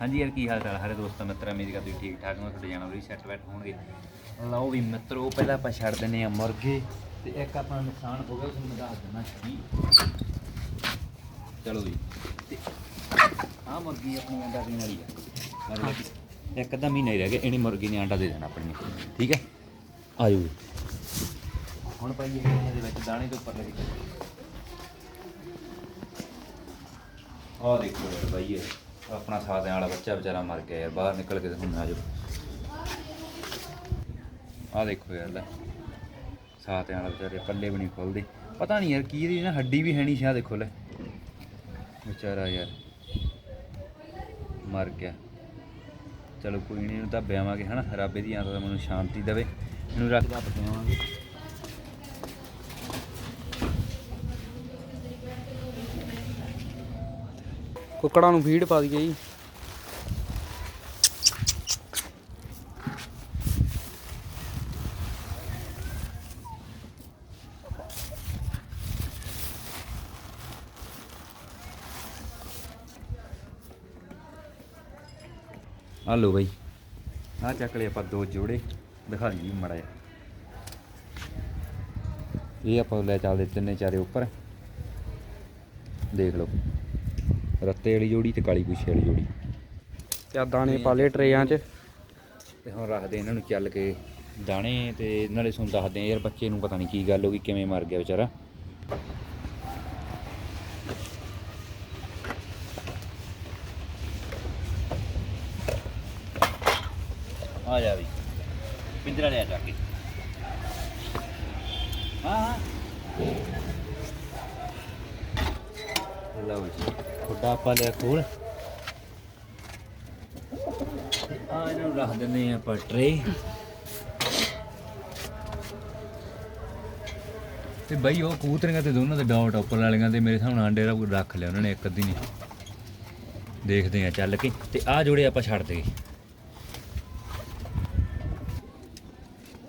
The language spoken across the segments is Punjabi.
ਹਾਂਜੀ ਯਾਰ, ਕੀ ਹਾਲ ਚਾਲ ਸਾਰੇ ਦੋਸਤਾਂ, ਮਿੱਤਰਾਂ ਮੇਰੀ ਗੱਲ ਤੁਸੀਂ ਠੀਕ ਠਾਕ ਹੋ ਤੁਹਾਡੇ ਜਾਣਾ ਵੀ ਸੈੱਟ ਬੈਠ ਹੋਣਗੇ। ਲਓ ਵੀ ਮਿੱਤਰੋ, ਪਹਿਲਾਂ ਆਪਾਂ ਛੱਡ ਦਿੰਨੇ ਆ ਮੁਰਗੇ ਤੇ ਇੱਕ ਆਪਣਾ ਨੁਕਸਾਨ ਹੋ ਗਿਆ, ਤੁਹਾਨੂੰ ਮੈਂ ਦੱਸ ਦਿੰਦਾ ਕੀ। ਚਲੋ ਜੀ। ਤੇ ਆਹ ਮੁਰਗੀ ਆਪਣੀ ਅੰਡਾ ਦੇਣ ਵਾਲੀ ਆ। ਇੱਕ ਅੱਧਾ ਮਹੀਨਾ ਹੀ ਰਹਿ ਗਿਆ, ਇਹਨੇ ਮੁਰਗੀ ਨੇ ਅੰਡਾ ਦੇ ਦੇਣਾ ਆਪਣੀ ਠੀਕ ਹੈ? ਆਜੋ ਜੀ। ਹੁਣ ਪਾਈਏ ਇਹਦੇ ਵਿੱਚ ਦਾਣੇ ਤੋਂ ਉੱਪਰ ਲੱਗੇ ਆਹ ਦੇਖੋ ਯਾਰ ਬਾਈ ਇਹ। ਆਪਣਾ ਸਾਥਿਆਂ ਵਾਲਾ ਬੱਚਾ ਵਿਚਾਰਾ ਮਰ ਗਿਆ ਯਾਰ, ਬਾਹਰ ਨਿਕਲ ਕੇ ਤੇ ਹੁਣ ਆਜੋ ਆਹ ਦੇਖੋ ਯਾਰ ਲੈ ਸਾਥਿਆਂ ਵਾਲਾ ਵਿਚਾਰੇ ਪੱਲੇ ਵੀ ਨਹੀਂ ਖੁੱਲਦੇ। ਪਤਾ ਨਹੀਂ ਯਾਰ ਕੀ ਇਹਦੀ ਨਾ ਹੱਡੀ ਵੀ ਹੈ ਨਹੀਂ ਸ਼ਾਹ ਦੇਖੋ ਲੈ। ਵਿਚਾਰਾ ਯਾਰ ਮਰ ਗਿਆ। ਚਲੋ ਕੋਈ ਨਹੀਂ, ਇਹਨੂੰ ਤਾਂ ਬਿਆਵਾਂਗੇ ਹਨਾ? ਰੱਬ ਇਹਦੀ ਆਤਮਾ ਮੈਨੂੰ ਸ਼ਾਂਤੀ ਦੇਵੇ। ਇਹਨੂੰ ਰੱਖ ਰੱਬ ਕੁੱਕੜਾਂ ਨੂੰ ਫੀਡ ਪਾ ਦਈਏ ਜੀ। ਆ ਲਓ ਬਾਈ। ਆ ਚੱਕ ਲਏ ਆਪਾਂ ਦੋ ਜੋੜੇ ਦਿਖਾ ਦਈਏ ਮੜਾ ਜਿਹਾ। ਇਹ ਆਪਾਂ ਲੈ ਚੱਲਦੇ ਤਿੰਨੇ ਚਾਰੇ ਉੱਪਰ। ਦੇਖ ਲਓ। ਰੱਤੇ ਵਾਲੀ ਜੋੜੀ ਤੇ ਕਾਲੀ ਪੁੱਛੇ ਵਾਲੀ ਜੋੜੀ। ਤੇ ਆਹ ਦਾਣੇ ਪਾ ਲਏ ਟਰੇਆਂ 'ਚ। ਤੇ ਹੁਣ ਰੱਖਦੇ ਇਹਨਾਂ ਨੂੰ ਚੱਲ ਕੇ ਦਾਣੇ ਤੇ ਨਾਲੇ ਤੁਹਾਨੂੰ ਦੱਸਦੇ ਆ ਯਾਰ ਬੱਚੇ ਨੂੰ ਪਤਾ ਨਹੀਂ ਕੀ ਗੱਲ ਹੋ ਗਈ ਕਿਵੇਂ ਮਰ ਗਿਆ ਵਿਚਾਰਾ। ਆ ਜਾ ਵੀ। ਪਿੰਜਰਾ ਲਿਆ ਜਾ ਕੇ। ਹਾਂ ਹਾਂ। ਲਓ ਜੀ, ਖੁੱਡਾ ਆਪਾਂ ਲਿਆ ਕੋਲ। ਆ ਇਹਨਾਂ ਨੂੰ ਰੱਖ ਦਿੰਦੇ ਆ ਆਪਾਂ ਟਰੇ ਤੇ ਬਈ ਉਹ ਕੂਤਰੀਆਂ ਤੇ ਦੋਨਾਂ ਦੇ ਡਾਊਟ ਉੱਪਰ ਵਾਲੀਆਂ ਤੇ ਮੇਰੇ ਸਾਹਮਣੇ ਆਂਡੇ ਰੱਖ- ਰੱਖ ਲਿਆ, ਉਹਨਾਂ ਨੇ ਇੱਕ ਅੱਧੀ ਨਹੀਂ। ਦੇਖਦੇ ਆ ਚੱਲ ਕੇ, ਤੇ ਆ ਜੋੜੇ ਆਪਾਂ ਛੱਡ ਦੇ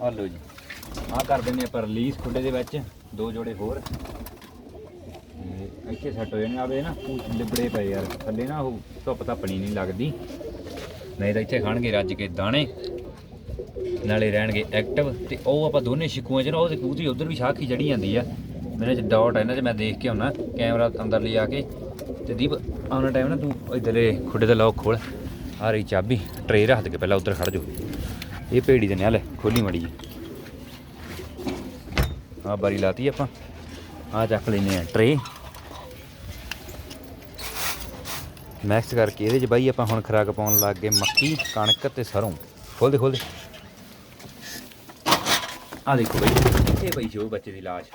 ਆ ਲਓ ਜੀ ਆ ਕਰ ਦਿੰਦੇ ਆਪਾਂ ਰਿਲੀਜ਼ ਖੁੱਡੇ ਦੇ ਵਿੱਚ, ਦੋ ਜੋੜੇ ਹੋਰ। ਤੇ ਇੱਥੇ ਸੈੱਟ ਹੋ ਜਾਣੇ ਆਵੇ ਨਾ, ਪੂਛ ਲਿਬੜੇ ਪਏ ਯਾਰ, ਥੱਲੇ ਨਾ ਉਹ ਧੁੱਪ ਧੱਪਣੀ ਨਹੀਂ ਲੱਗਦੀ। ਨਹੀਂ ਤਾਂ ਇੱਥੇ ਖਾਣਗੇ ਰੱਜ ਕੇ ਦਾਣੇ, ਨਾਲੇ ਰਹਿਣਗੇ ਐਕਟਿਵ ਤੇ ਉਹ ਆਪਾਂ ਦੋਨੇ ਸ਼ਿਕੂਆਂ ਚ ਨਾ ਉਹਦੇ ਕਬੂਤਰੀ ਉਧਰ ਵੀ ਸ਼ਾਖੀ ਜੜੀ ਜਾਂਦੀ ਆ। ਮੇਰੇ ਚ ਡਾਟ ਹੈ ਇਹਨਾਂ ਚ ਮੈਂ ਦੇਖ ਕੇ ਆਉਣਾ ਕੈਮਰਾ ਅੰਦਰ ਲਿਆ ਕੇ। ਤੇ ਦੀਪ, ਆਉਣਾ ਟਾਈਮ ਨਾ ਤੂੰ ਇਧਰੇ ਖੁੱਡੇ ਦਾ ਲੌਕ ਖੋਲ, ਆ ਰਹੀ ਚਾਬੀ ਟਰੇ ਰੱਖ ਦੇ ਕੇ ਪਹਿਲਾਂ ਉਧਰ ਖੜ ਜਾ ਇਹ ਭੇੜੀ ਦੇ ਨੇ ਹਲੇ ਖੋਲੀ ਮੜੀ ਜੀ ਆ ਬਾਰੀ ਲਾਤੀ ਆਪਾਂ। ਆ ਚੱਕ ਲੈਨੇ ਆ ਟਰੇ ਮੈਕਸ ਕਰਕੇ ਇਹਦੇ 'ਚ ਬਾਈ ਆਪਾਂ ਹੁਣ ਖਰਾਕ ਪਾਉਣ ਲੱਗ ਗਏ ਮੱਕੀ ਕਣਕ ਤੇ ਸਰੋਂ। ਖੋਲ ਦੇ ਖੋਲ ਦੇ। ਆ ਦੇਖੋ ਬਾਈ ਇੱਥੇ ਸੀ ਉਹ ਬੱਚੇ ਦੀ ਲਾਸ਼।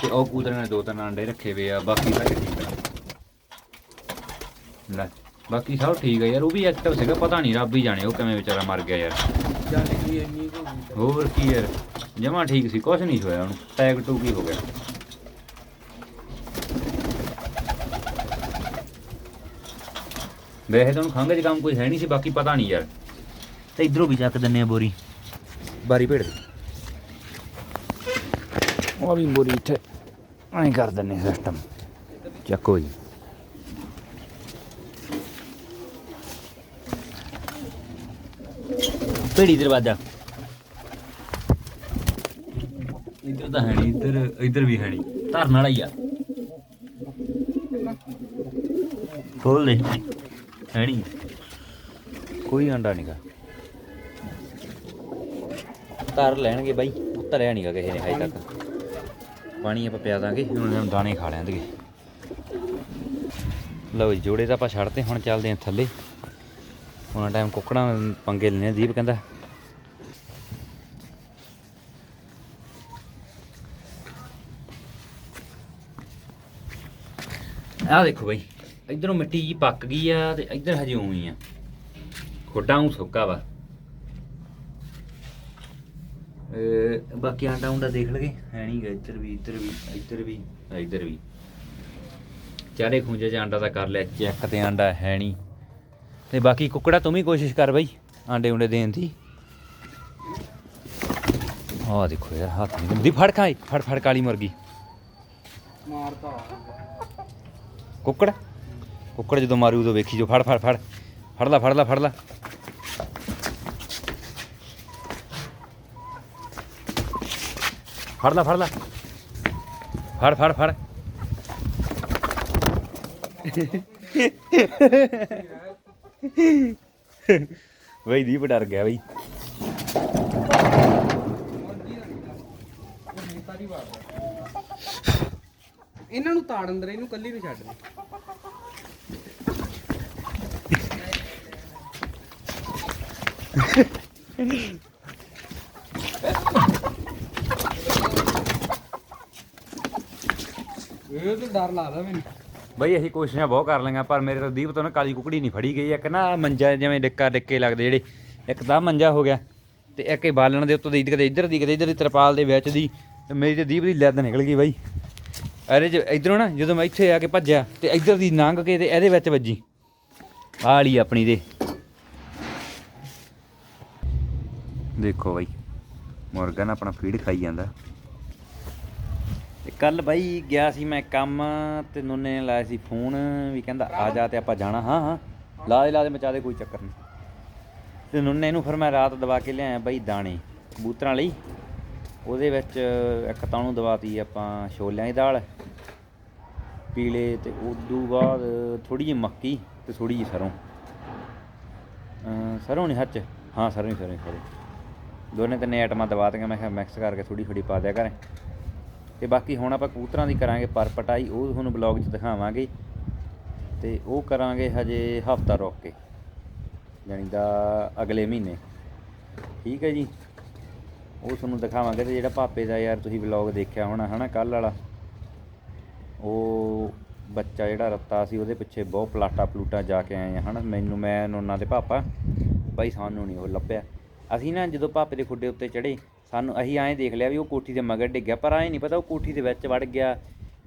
ਤੇ ਉਹ ਕੂਤਰ ਨੇ ਦੋ ਤਿੰਨ ਅੰਡੇ ਰੱਖੇ ਵੇ ਆ ਬਾਕੀ ਸਾਰੇ ਠੀਕ ਆ। ਲੈ ਬਾਕੀ ਸਭ ਠੀਕ ਆ ਯਾਰ ਉਹ ਵੀ ਐਕਟਿਵ ਸੀਗਾ ਪਤਾ ਨਹੀਂ ਰੱਬ ਹੀ ਜਾਣੇ ਉਹ ਕਿਵੇਂ ਵਿਚਾਰਾ ਮਰ ਗਿਆ ਯਾਰ। ਹੋਰ ਕੀ ਯਾਰ ਜਮਾ ਠੀਕ ਸੀ ਕੁਝ ਨਹੀਂ ਹੋਇਆ ਉਹਨੂੰ ਟੈਗ ਟੂ ਕੀ ਹੋ ਗਿਆ। ਵੈਸੇ ਤਾਂ ਉਹਨੂੰ ਖੰਘ 'ਚ ਕੰਮ ਕੋਈ ਹੈ ਨਹੀਂ ਸੀ ਬਾਕੀ ਪਤਾ ਨਹੀਂ ਯਾਰ। ਤੇ ਇਧਰੋਂ ਵੀ ਚੱਕ ਦਿੰਨੇ ਆ ਬੋਰੀ। ਬਾਰੀ ਭੇੜ ਦੇ। ਉਹ ਵੀ ਬੋਰੀ ਇੱਥੇ ਐਂ ਕਰ ਦਿੰਨੇ ਸਿਸਟਮ ਚੱਕੋ ਜੀ। ਭੇੜੀ ਦਰਵਾਜ਼ਾ। ਇੱਧਰ ਤਾਂ ਹੈ ਨਹੀਂ ਇੱਧਰ ਇੱਧਰ ਵੀ ਹੈ ਨਹੀਂ। ਧਰਨ ਵਾਲਾ ਹੀ ਆ। ਖੋਲ ਦੇ। ਹੈ ਨਹੀਂ ਕੋਈ ਅੰਡਾ ਨਹੀਂਗਾ ਧਰ ਲੈਣਗੇ ਬਾਈ ਉਤਰਿਆ ਨਹੀਂਗਾ ਕਿਸੇ ਨੇ ਹਜੇ ਤੱਕ। ਪਾਣੀ ਆਪਾਂ ਪਿਆ ਦਾਂਗੇ। ਹੁਣ ਇਹਨਾਂ ਨੂੰ ਦਾਣੇ ਖਾ ਲੈਣਗੇ। ਲਓ ਜੀ ਜੋੜੇ ਤਾਂ ਆਪਾਂ ਛੱਡਦੇ ਹੁਣ ਚੱਲਦੇ ਆਂ ਥੱਲੇ। ਉਹਨਾਂ ਟਾਈਮ ਕੁੱਕੜਾਂ ਪੰਗੇ ਲੈਣੇ ਦੀਪ ਕਹਿੰਦਾ। ਆਹ ਦੇਖੋ ਬਈ। ਇਧਰੋਂ ਮਿੱਟੀ ਜੀ ਪੱਕ ਗਈ ਆ ਤੇ ਇੱਧਰ ਹਜੇ ਉਵੇਂ ਆ। ਖੋਟਾ ਨੂੰ ਸੁੱਕਾ ਵਾ। ਬਾਕੀ ਆਂਡਾ ਉਂਡਾ ਦੇਖ ਲਗੇ? ਹੈ ਨਹੀਂ ਗਾ ਇੱਧਰ ਵੀ ਇੱਧਰ ਵੀ ਇੱਧਰ ਵੀ। ਇੱਧਰ ਵੀ। ਚਾਰੇ ਖੂੰਜੇ ਚ ਆਂਡਾ ਤਾਂ ਕਰ ਲਿਆ ਚੈੱਕ ਤੇ ਆਂਡਾ ਹੈ ਨਹੀਂ ਤੇ ਬਾਕੀ ਕੁੱਕੜਾ ਤੂੰ ਵੀ ਕੋਸ਼ਿਸ਼ ਕਰ ਬਈ ਆਂਡੇ ਉਂਡੇ ਦੇਣ ਦੀ। ਆਹ ਦੇਖੋ ਯਾਰ ਹੱਥ ਨਹੀਂ ਦੀ ਫੜ ਖਾਈ ਫੜ ਫੜ ਕਾਲੀ ਮੁਰਗੀ। ਮਾਰਤਾ। ਕੁੱਕੜ? ਕੁੱਕੜ ਜਦੋਂ ਮਾਰੂ ਉਦੋਂ ਵੇਖੀ ਜੋ, ਫੜ ਫੜ ਫੜ। ਫੜ ਲੈ ਫੜ ਲੈ ਫੜ ਲੈ। ਫੜ ਲੈ ਫੜ ਲੈ। ਫੜ ਫੜ ਫੜ। ਬਈ ਦੀਪ ਡਰ ਗਿਆ ਬਈ। ਇਹਨਾਂ ਨੂੰ ਤਾੜ ਅੰਦਰ, ਇਹਨੂੰ ਕੱਲੀ ਨੂੰ ਛੱਡ ਦੇ। ਇਹ ਤਾਂ ਡਰ ਲੱਗਦਾ ਮੈਨੂੰ। ਬਈ ਅਸੀਂ ਕੋਸ਼ਿਸ਼ਾਂ ਬਹੁਤ ਕਰ ਲਈਆਂ, ਪਰ ਮੇਰੇ ਤੋਂ ਦੀਪ ਤੋਂ ਨਾ ਕਾਲੀ ਕੁਕੜੀ ਨਹੀਂ ਫੜੀ ਗਈ। ਇੱਕ ਨਾ ਮੰਜਾ ਜਿਵੇਂ ਡਿੱਕਾ ਡਿੱਕੇ ਲੱਗਦੇ ਜਿਹੜੇ, ਇੱਕ ਤਾਂ ਮੰਜਾ ਹੋ ਗਿਆ ਤੇ ਇੱਕ ਇਹ ਬਾਲਣ ਦੇ ਉੱਤੋਂ ਦੀ ਕਦੇ ਇੱਧਰ ਦੀ ਕਦੇ ਇੱਧਰ ਦੀ ਤਰਪਾਲ ਦੇ ਵਿੱਚ ਦੀ, ਤੇ ਮੇਰੀ ਤੇ ਦੀਪ ਦੀ ਲੈਦ ਨਿਕਲ ਗਈ ਬਾਈ। ਅਰੇ ਜ ਇਧਰੋਂ ਨਾ ਜਦੋਂ ਮੈਂ ਇੱਥੇ ਆ ਕੇ ਭੱਜਿਆ ਤੇ ਇੱਧਰ ਦੀ ਲੰਘ ਕੇ ਤੇ ਇਹਦੇ ਵਿੱਚ ਵੱਜੀ। ਆਹ ਵਾਲੀ ਆਪਣੀ ਦੇ। ਦੇਖੋ ਬਾਈ ਮੁਰਗਾ ਨਾ ਆਪਣਾ ਫੀਡ ਖਾਈ ਜਾਂਦਾ। ਤੇ ਕੱਲ ਬਾਈ ਗਿਆ ਸੀ ਮੈਂ ਕੰਮ ਤੇ ਨੁੰਨੇ ਨੇ ਲਾਇਆ ਸੀ ਫੋਨ ਵੀ ਕਹਿੰਦਾ ਆ ਜਾ ਤੇ ਆਪਾਂ ਜਾਣਾ। ਹਾਂ ਹਾਂ ਲਾ ਦੇ ਲਾ ਦੇ ਮਚਾ ਦੇ, ਕੋਈ ਚੱਕਰ ਨਹੀਂ। ਤੇ ਨੁੰਨੇ ਨੂੰ ਫਿਰ ਮੈਂ ਰਾਤ ਦਵਾ ਕੇ ਲਿਆਇਆ ਬਾਈ ਦਾਣੇ ਕਬੂਤਰਾਂ ਲਈ। ਉਹਦੇ ਵਿੱਚ ਇੱਕ ਤਾਂ ਉਹਨੂੰ ਦਵਾਤੀ ਆਪਾਂ ਛੋਲਿਆਂ ਦੀ ਦਾਲ, ਪੀਲੇ ਤੇ ਉਦੋਂ ਬਾਅਦ ਥੋੜੀ ਜਿਹੀ ਮੱਕੀ ਤੇ ਥੋੜੀ ਜਿਹੀ ਸਰੋਂ। ਅਮ ਸਰੋਂ ਨਹੀਂ ਹੱਚ ਹਾਂ, ਸਰੋਂ ਹੀ ਸਰੋਂ ਹੀ ਦੋਨੇ ਤਿੰਨੇ ਆਈਟਮਾਂ ਦਵਾ ਦਿੱਤੀਆਂ, ਮੈਂ ਕਿਹਾ ਮਿਕਸ ਕਰਕੇ ਥੋੜੀ ਥੋੜੀ ਪਾ ਦਿਆ ਕਰੇ। ਤੇ ਬਾਕੀ ਹੁਣ ਆਪਾਂ ਕਬੂਤਰਾਂ ਦੀ ਕਰਾਂਗੇ ਪਰ ਪਟਾਈ ਉਹ ਤੁਹਾਨੂੰ ਬਲੌਗ 'ਚ ਦਿਖਾਵਾਂਗੇ। ਤੇ ਉਹ ਕਰਾਂਗੇ ਹਜੇ ਹਫਤਾ ਰੁਕ ਕੇ ਯਾਨੀ ਦਾ ਅਗਲੇ ਮਹੀਨੇ। ਠੀਕ ਹੈ ਜੀ? ਉਹ ਤੁਹਾਨੂੰ ਦਿਖਾਵਾਂਗੇ ਤੇ ਜਿਹੜਾ ਪਾਪੇ ਦਾ ਯਾਰ ਤੁਸੀਂ ਬਲੌਗ ਦੇਖਿਆ ਹੋਣਾ, ਹਨਾ ਕੱਲ ਵਾਲਾ? ਉਹ ਬੱਚਾ ਜਿਹੜਾ ਰੱਤਾ ਸੀ, ਉਹਦੇ ਪਿੱਛੇ ਬਹੁਤ ਪਲਾਟਾ ਪਲੂਟਾ ਜਾ ਕੇ ਆਏ ਆ, ਹਨਾ। ਮੈਨੂੰ, ਮੈਂ ਉਹਨਾਂ ਦੇ ਪਾਪਾ ਬਾਈ ਸਾਨੂੰ ਨਹੀਂ ਉਹ ਲੱਭਿਆ। ਅਸੀਂ ਨਾ ਜਦੋਂ ਪਾਪੇ ਦੇ ਖੁੱਡੇ ਉੱਤੇ ਚੜੇ ਸਾਨੂੰ ਅਸੀਂ ਐਂ ਦੇਖ ਲਿਆ ਵੀ ਉਹ ਕੋਠੀ ਦੇ ਮਗਰ ਡਿੱਗਿਆ, ਪਰ ਐਂ ਨਹੀਂ ਪਤਾ ਉਹ ਕੋਠੀ ਦੇ ਵਿੱਚ ਵੜ ਗਿਆ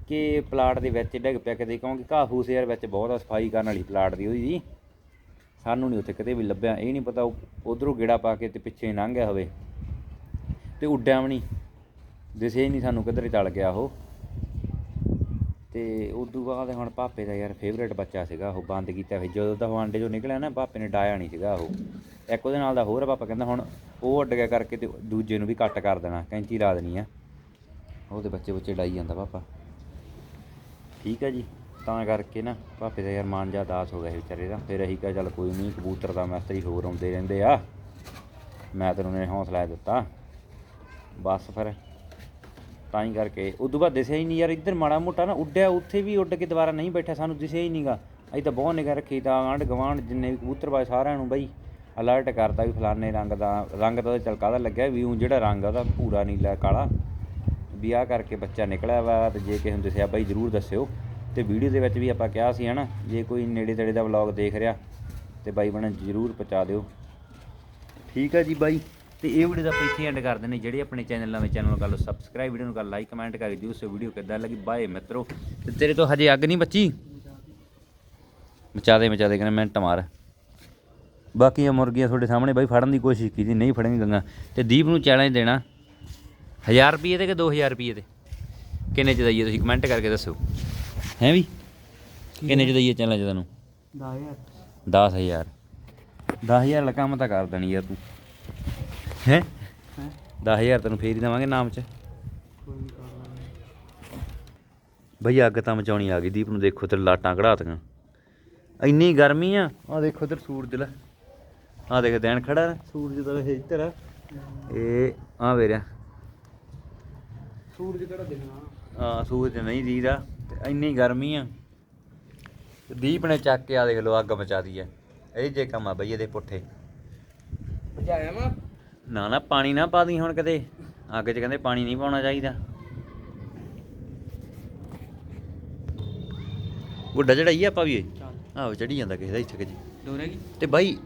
ਕਿ ਪਲਾਟ ਦੇ ਵਿੱਚ ਡਿੱਗ ਪਿਆ ਕਿਤੇ, ਕਿਉਂਕਿ ਘਾਹੂਸ ਯਾਰ ਵਿੱਚ ਬਹੁਤ ਆ, ਸਫ਼ਾਈ ਕਰਨ ਵਾਲੀ ਪਲਾਟ ਦੀ ਉਹਦੀ ਜੀ। ਸਾਨੂੰ ਨਹੀਂ ਉੱਥੇ ਕਿਤੇ ਵੀ ਲੱਭਿਆ, ਇਹ ਨਹੀਂ ਪਤਾ ਉਧਰੋਂ ਗੇੜਾ ਪਾ ਕੇ ਤੇ ਪਿੱਛੇ ਲੰਘ ਗਿਆ ਹੋਵੇ। ਤੇ ਉੱਡਿਆ ਵੀ ਨਹੀਂ, ਦਿਸੇ ਹੀ ਨਹੀਂ ਸਾਨੂੰ ਕਿੱਧਰ ਚੱਲ ਗਿਆ ਉਹ। ਤੇ ਉਦੋਂ ਬਾਅਦ ਹੁਣ ਪਾਪੇ ਦਾ ਯਾਰ ਫੇਵਰੇਟ ਬੱਚਾ ਸੀਗਾ, ਉਹ ਬੰਦ ਕੀਤਾ ਫਿਰ ਜਦੋਂ ਦਾ ਉਹ ਆਂਡੇ ਚੋਂ ਨਿਕਲਿਆ ਨਾ ਪਾਪੇ ਨੇ ਡਾਇਆ ਨਹੀਂ ਸੀਗਾ ਉਹ। ਇੱਕ ਉਹਦੇ ਨਾਲ ਦਾ ਹੋਰ ਆ, ਪਾਪਾ ਕਹਿੰਦਾ ਹੁਣ ਉਹ ਅੱਡ ਗਿਆ ਕਰਕੇ ਤੇ ਦੂਜੇ ਨੂੰ ਵੀ ਕੱਟ ਕਰ ਦੇਣਾ ਕੈਂਚੀ ਲਾ ਦੇਣੀ ਆ। ਉਹਦੇ ਬੱਚੇ ਬੱਚੇ ਡਾਈ ਜਾਂਦਾ ਪਾਪਾ। ਠੀਕ ਹੈ ਜੀ ਤਾਂ ਕਰਕੇ ਨਾ ਪਾਪੇ ਦਾ ਯਾਰ ਮਨ ਜਿਹਾ ਦਾਸ ਹੋ ਗਿਆ ਸੀ ਵਿਚਾਰੇ ਦਾ। ਫਿਰ ਅਸੀਂ ਕਿਹਾ ਚੱਲ ਕੋਈ ਨਹੀਂ ਕਬੂਤਰ ਦਾ ਮਿਸਤਰੀ ਹੋਰ ਆਉਂਦੇ ਰਹਿੰਦੇ ਆ। ਮੈਂ ਤੈਨੂੰ ਨੇ ਹੌਸਲਾ ਦਿੱਤਾ। ਬਸ ਫਿਰ ਤਾਂ ਹੀ ਕਰਕੇ। ਉਦੋਂ ਬਾਅਦ ਦਿਸਿਆ ਹੀ ਨਹੀਂ ਯਾਰ ਇੱਧਰ ਮਾੜਾ ਮੋਟਾ ਨਾ ਉੱਡਿਆ ਉੱਥੇ ਵੀ ਉੱਡ ਕੇ ਦੁਬਾਰਾ ਨਹੀਂ ਬੈਠਾ ਸਾਨੂੰ ਦਿਸਿਆ ਹੀ ਨਹੀਂਗਾ ਅਸੀਂ ਤਾਂ ਬਹੁਤ ਨਿਗਾਹ ਰੱਖੀ ਤਾਂ ਆਂਢ ਗਵਾਂਢ ਜਿੰਨੇ ਵੀ ਕਬੂਤਰ ਕਬੂਤਰਬਾਜ਼ ਸਾਰਿਆਂ ਨੂੰ ਬਈ। ਅਲਰਟ ਕਰਤਾ ਵੀ ਫਲਾਣੇ ਰੰਗ ਦਾ, ਰੰਗ ਤਾਂ ਉਹਦਾ ਚੱਲ ਕਾਹਦਾ ਲੱਗਿਆ ਵੀ ਊਂ ਜਿਹੜਾ ਰੰਗ ਆ ਉਹਦਾ ਭੂਰਾ, ਨੀਲਾ, ਕਾਲਾ। ਵੀ ਆਹ ਕਰਕੇ ਬੱਚਾ ਨਿਕਲਿਆ ਵਾ ਤੇ ਜੇ ਕਿਸੇ ਨੂੰ ਦਿਸਿਆ, ਬਾਈ ਜਰੂਰ ਦੱਸਿਓ। ਤੇ ਵੀਡੀਓ ਦੇ ਵਿੱਚ ਵੀ ਆਪਾਂ ਕਿਹਾ ਸੀ ਹਨਾ, ਜੇ ਕੋਈ ਨੇੜੇ ਤੇੜੇ ਦਾ ਵਲੌਗ ਦੇਖ ਰਿਹਾ, ਤੇ ਬਾਈ ਬਣਾ ਜਰੂਰ ਪਹੁੰਚਾ ਦਿਓ। ਠੀਕ ਆ ਜੀ ਬਾਈ। ਤੇ ਇਹ ਵੀਡੀਓ ਦਾ ਆਪਾਂ ਇੱਥੇ ਐਂਡ ਕਰ ਦਿੰਦੇ ਜਿਹੜੇ ਆਪਣੇ ਚੈਨਲ ਨਵੇਂ ਚੈਨਲ ਨੂੰ ਕਰ ਲਓ ਸਬਸਕ੍ਰਾਈਬ ਵੀਡੀਓ ਨੂੰ ਕਰ ਲਾਈਕ ਕਮੈਂਟ ਕਰ ਦਿਓ। ਸੋ ਵੀਡੀਓ ਕਿੱਦਾਂ ਲੱਗੀ? ਬਾਏ ਮਿੱਤਰੋ। ਤੇ ਤੇਰੇ ਤੋਂ ਹਜੇ ਅੱਗ ਨਹੀਂ ਬੱਚੀ? ਮਚਾ ਦੇ ਮਚਾ ਦੇ, ਕਹਿੰਦਾ ਮਿੰਟ ਮਾਰ। ਬਾਕੀਆਂ ਮੁਰਗੀਆਂ ਤੁਹਾਡੇ ਸਾਹਮਣੇ ਬਾਈ ਫੜਨ ਦੀ ਕੋਸ਼ਿਸ਼ ਕੀਤੀ ਨਹੀਂ ਫੜਨਗੀ ਗੰਗਾ। ਤੇ ਦੀਪ ਨੂੰ ਚੈਲੰਜ ਦੇਣਾ 1000 ਰੁਪਏ ਤੇ ਕਿ 2000 ਰੁਪਏ ਤੇ ਕਿੰਨੇ ਚ ਦਈਏ ਤੁਸੀਂ ਕਮੈਂਟ ਕਰਕੇ ਦੱਸੋ। ਹੈ ਵੀ? ਕਿੰਨੇ ਚ ਦਈਏ ਚੈਲੰਜ ਤੁਹਾਨੂੰ 10000 10000 10000 ਵਾਲਾ ਕੰਮ ਤਾਂ ਕਰ ਦੇਣੀ ਯਾਰ ਤੂੰ। ਹੈ? ਹੈ? 10000 ਤੈਨੂੰ ਫੇਰ ਹੀ ਦੇਵਾਂਗੇ ਨਾਮ ਚ। ਬਈ ਅੱਗ ਤਾਂ ਮਚਾਉਣੀ ਆ ਗਈ ਦੀਪ ਨੂੰ ਦੇਖੋ ਤੇ ਲਾਟਾਂ ਕਢਾਤੀਆਂ ਇੰਨੀ ਗਰਮੀ ਆ। ਆ ਦੇਖੋ ਇਧਰ ਸੂਰਜ ਲੈ। ਆ ਦੇਖ ਦੇਣ ਖੜਾ ਨਾ। ਸੂਰਜ ਤਾਂ ਇਹ ਇੱਧਰ ਆ। ਇਹ ਆ ਵੇਰਿਆ ਸੂਰਜ ਕਿਹੜਾ ਦਿਖਣਾ ਆ? ਸੂਰਜ ਨਹੀਂ ਦੀਦਾ ਇੰਨੀ ਗਰਮੀ ਆ। ਦੀਪ ਨੇ ਚੱਕ ਕੇ ਆ ਦੇਖ ਲੋ ਅੱਗ ਮਚਾਦੀ ਐ ਇਹ ਜੇ ਕੰਮ ਆ ਬਈ ਇਹਦੇ ਪੁੱਠੇ। ਭਜਾਇਆ ਮੈਂ ਨਾ ਨਾ ਪਾਣੀ ਨਾ ਪਾ ਦੀ ਹੁਣ ਕਦੇ ਅੱਗ 'ਚ ਕਹਿੰਦੇ ਪਾਣੀ ਨਹੀਂ ਪਾਉਣਾ ਚਾਹੀਦਾ। ਗੁੱਡਾ ਚੜਾਈ ਆਪਾਂ ਵੀ। ਆਹੋ ਚੜੀ ਜਾਂਦਾ ਕਿਸੇ ਦਾ ਇੱਥੇ ਕਿ ਜੀ। ਡੋਰੇਗੀ? ਤੇ ਬਾਈ